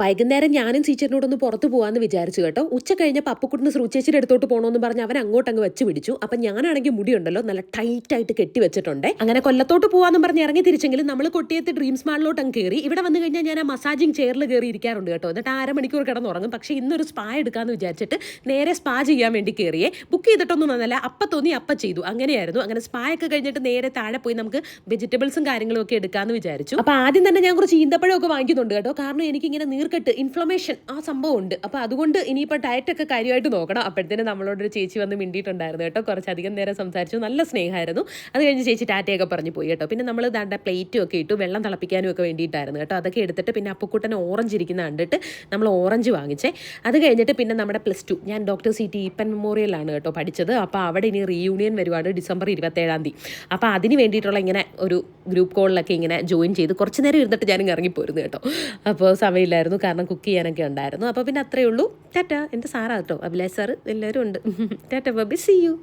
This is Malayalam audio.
വൈകുന്നേരം ഞാനും ടീച്ചറിനോടൊന്ന് പുറത്ത് പോകാമെന്ന് വിചാരിച്ചു കേട്ടോ. ഉച്ച കഴിഞ്ഞ പപ്പക്കുട്ടിന് ശ്രുചേച്ചിയുടെ അടുത്തോട്ട് പോകണമെന്ന് പറഞ്ഞ് അവൻ അങ്ങോട്ട് അങ്ങ് വെച്ച് പിടിച്ചു. അപ്പം ഞാനാണെങ്കിൽ മുടിയുണ്ടല്ലോ നല്ല ടൈറ്റായിട്ട് കെട്ടി വെച്ചിട്ടുണ്ട്. അങ്ങനെ കൊല്ലത്തോട്ട് പോകാമെന്ന് പറഞ്ഞ് ഇറങ്ങി തിരിച്ചെങ്കിലും നമ്മൾ കൊട്ടിയത്ത് ഡ്രീംസ് മാളിലോട്ട് അങ്ങ് കയറി ഇവിടെ വന്നു കഴിഞ്ഞാൽ ഞാൻ ആ മസാജിങ് ചെയറിൽ കയറി ഇരിക്കാറുണ്ട് കേട്ടോ. എന്നിട്ട് അരമണിക്കൂർ കിടന്നുറങ്ങും. പക്ഷേ ഇന്നൊരു സ്പാ എടുക്കാമെന്ന് വിചാരിച്ചിട്ട് നേരെ സ്പാ ചെയ്യാൻ വേണ്ടി കയറിയേ ബുക്ക് ചെയ്തിട്ടൊന്നും നന്നല്ല അപ്പ തോന്നി അപ്പ ചെയ്തു. അങ്ങനെയായിരുന്നു. അങ്ങനെ സ്പാ ഒക്കെ കഴിഞ്ഞിട്ട് നേരെ താഴെ പോയി നമുക്ക് വെജിറ്റബിൾസും കാര്യങ്ങളും ഒക്കെ എടുക്കാമെന്ന് വിചാരിച്ചു. അപ്പോൾ ആദ്യം തന്നെ ഞാൻ കുറച്ച് ഈന്തപ്പഴമൊക്കെ വാങ്ങിക്കുന്നുണ്ട് കേട്ടോ. കാരണം എനിക്ക് എനിക്കിങ്ങനെ നീർക്കെട്ട് ഇൻഫ്ലമേഷൻ ആ സംഭവം ഉണ്ട് അപ്പോൾ അതുകൊണ്ട് ഇനിയിപ്പോൾ ഡയറ്റൊക്കെ കാര്യമായിട്ട് നോക്കണം. അപ്പോഴത്തേനും നമ്മളോടൊരു ചേച്ചി വന്ന് മിണ്ടിയിട്ടുണ്ടായിരുന്നു കേട്ടോ. കുറച്ചധികം നേരം സംസാരിച്ചു. നല്ല സ്നേഹമായിരുന്നു. അത് കഴിഞ്ഞ് ചേച്ചി ടാറ്റയൊക്കെ പറഞ്ഞു പോയി കേട്ടോ. പിന്നെ നമ്മൾ ദാണ്ട പ്ലേറ്റും ഒക്കെ ഇട്ടു. വെള്ളം തിളപ്പിക്കാനും ഒക്കെ വേണ്ടിയിട്ടായിരുന്നു കേട്ടോ. അതൊക്കെ എടുത്തിട്ട് പിന്നെ അപ്പുക്കുട്ടനെ ഓറഞ്ച് ഇരിക്കുന്ന കണ്ടിട്ട് നമ്മൾ ഓറഞ്ച് വാങ്ങിച്ചേ. അത് കഴിഞ്ഞിട്ട് പിന്നെ നമ്മുടെ പ്ലസ് ടു ഞാൻ ഡോക്ടർ സി ടി ഇപ്പൻ മെമ്മോറിയലാണ് കേട്ടോ പഠിച്ചത്. അപ്പോൾ അവിടെ ഇനി റീയൂണിയൻ വരുവാണ് ഡിസംബർ ഇരുപത്തേഴാം തീയതി. അപ്പോൾ അതിന് വേണ്ടിയിട്ടുള്ള ഇങ്ങനെ ഒരു ഗ്രൂപ്പ് കോളിലൊക്കെ ഇങ്ങനെ ജോയിൻ ചെയ്ത് കുറച്ച് നേരം ഇരുന്നിട്ട് ഞാനും ഇറങ്ങിപ്പോയിരുന്നു കേട്ടോ. അപ്പോൾ സമയമില്ലായിരുന്നു. കാരണം കുക്ക് ചെയ്യാനൊക്കെ ഉണ്ടായിരുന്നു. അപ്പോൾ പിന്നെ അത്രയേ ഉള്ളൂ. ടാറ്റ. എന്റെ സാറാ കേട്ടോ. അഭിലാഷ് സാറ് എല്ലാവരും ഉണ്ട്. ടാറ്റ ബബി. C U